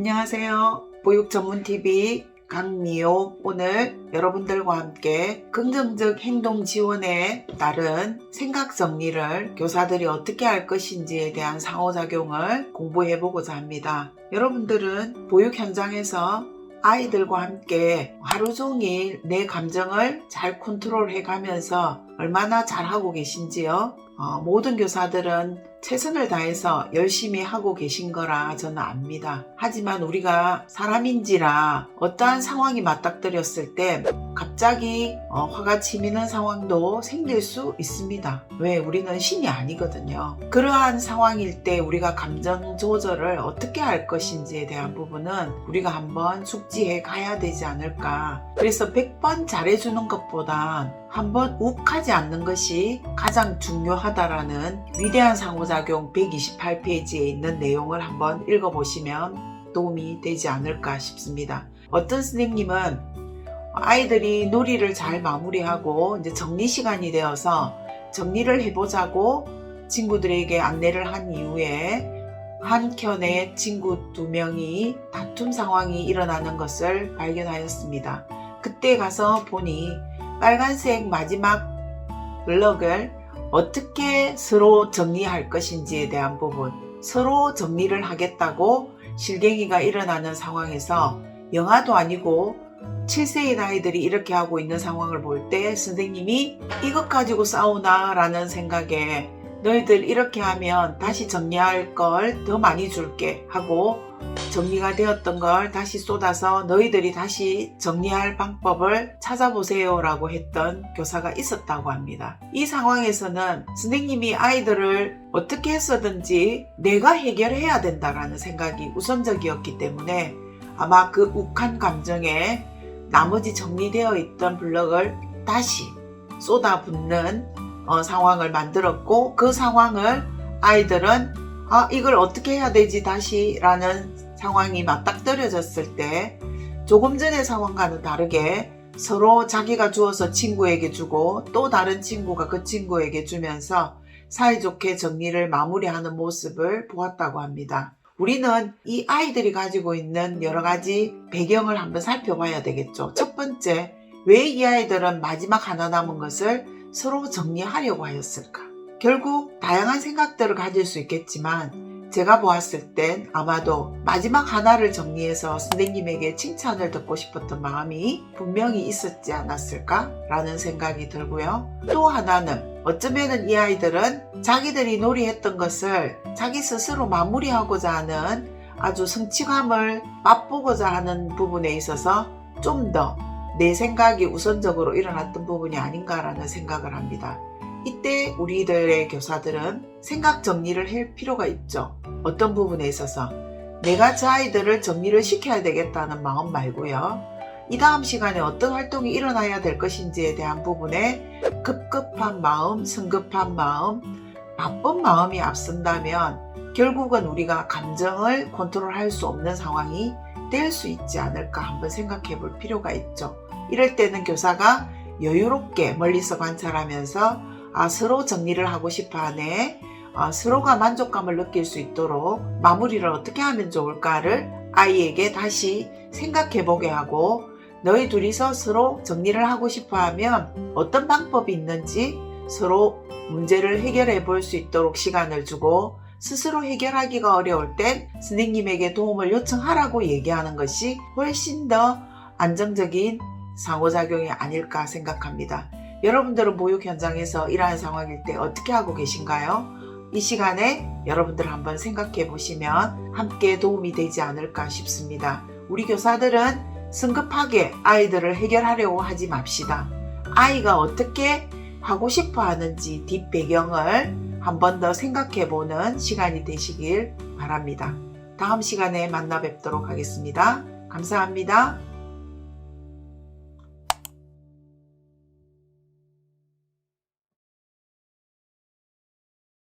안녕하세요. 보육 전문 TV 강미호 오늘 여러분들과 함께 긍정적 행동 지원에 따른 생각 정리를 교사들이 어떻게 할 것인지에 대한 상호작용을 공부해 보고자 합니다. 여러분들은 보육 현장에서 아이들과 함께 하루 종일 내 감정을 잘 컨트롤 해 가면서 얼마나 잘하고 계신지요? 어, 모든 교사들은 최선을 다해서 열심히 하고 계신 거라 저는 압니다. 하지만 우리가 사람인지라 어떠한 상황이 맞닥뜨렸을 때 갑자기 어, 화가 치미는 상황도 생길 수 있습니다. 왜? 우리는 신이 아니거든요. 그러한 상황일 때 우리가 감정 조절을 어떻게 할 것인지에 대한 부분은 우리가 한번 숙지해 가야 되지 않을까. 그래서 100번 잘해주는 것보다 한번 욱하지 않는 것이 가장 중요하다라는 위대한 상호 작용 128페이지에 있는 내용을 한번 읽어보시면 도움이 되지 않을까 싶습니다. 어떤 선생님은 아이들이 놀이를 잘 마무리하고 이제 정리 시간이 되어서 정리를 해보자고 친구들에게 안내를 한 이후에 한 켠에 친구 두 명이 다툼 상황이 일어나는 것을 발견하였습니다. 그때 가서 보니 빨간색 마지막 블럭을 어떻게 서로 정리할 것인지에 대한 부분, 서로 정리를 하겠다고 실갱이가 일어나는 상황에서 영화도 아니고 7세인 아이들이 이렇게 하고 있는 상황을 볼 때 선생님이 이것 가지고 싸우나 라는 생각에 너희들 이렇게 하면 다시 정리할 걸 더 많이 줄게 하고 정리가 되었던 걸 다시 쏟아서 너희들이 다시 정리할 방법을 찾아보세요 라고 했던 교사가 있었다고 합니다. 이 상황에서는 선생님이 아이들을 어떻게 했어든지 내가 해결해야 된다라는 생각이 우선적이었기 때문에 아마 그 욱한 감정에 나머지 정리되어 있던 블럭을 다시 쏟아붓는 어, 상황을 만들었고 그 상황을 아이들은 아 이걸 어떻게 해야 되지 다시 라는 상황이 맞닥뜨려졌을 때 조금 전의 상황과는 다르게 서로 자기가 주어서 친구에게 주고 또 다른 친구가 그 친구에게 주면서 사이좋게 정리를 마무리하는 모습을 보았다고 합니다. 우리는 이 아이들이 가지고 있는 여러 가지 배경을 한번 살펴봐야 되겠죠. 첫 번째, 왜 이 아이들은 마지막 하나 남은 것을 서로 정리하려고 하였을까? 결국 다양한 생각들을 가질 수 있겠지만 제가 보았을 땐 아마도 마지막 하나를 정리해서 선생님에게 칭찬을 듣고 싶었던 마음이 분명히 있었지 않았을까? 라는 생각이 들고요. 또 하나는 어쩌면은 이 아이들은 자기들이 놀이했던 것을 자기 스스로 마무리하고자 하는 아주 성취감을 맛보고자 하는 부분에 있어서 좀 더 내 생각이 우선적으로 일어났던 부분이 아닌가라는 생각을 합니다. 이때 우리들의 교사들은 생각 정리를 할 필요가 있죠. 어떤 부분에 있어서 내가 저 아이들을 정리를 시켜야 되겠다는 마음 말고요. 이 다음 시간에 어떤 활동이 일어나야 될 것인지에 대한 부분에 급급한 마음, 성급한 마음, 바쁜 마음이 앞선다면 결국은 우리가 감정을 컨트롤할 수 없는 상황이 될 수 있지 않을까 한번 생각해 볼 필요가 있죠. 이럴 때는 교사가 여유롭게 멀리서 관찰하면서 아, 서로 정리를 하고 싶어 하네. 아, 서로가 만족감을 느낄 수 있도록 마무리를 어떻게 하면 좋을까를 아이에게 다시 생각해 보게 하고 너희 둘이서 서로 정리를 하고 싶어 하면 어떤 방법이 있는지 서로 문제를 해결해 볼 수 있도록 시간을 주고 스스로 해결하기가 어려울 땐 선생님에게 도움을 요청하라고 얘기하는 것이 훨씬 더 안정적인 상호작용이 아닐까 생각합니다. 여러분들은 보육 현장에서 이러한 상황일 때 어떻게 하고 계신가요? 이 시간에 여러분들 한번 생각해 보시면 함께 도움이 되지 않을까 싶습니다. 우리 교사들은 성급하게 아이들을 해결하려고 하지 맙시다. 아이가 어떻게 하고 싶어 하는지 뒷배경을 한 번 더 생각해 보는 시간이 되시길 바랍니다. 다음 시간에 만나 뵙도록 하겠습니다. 감사합니다.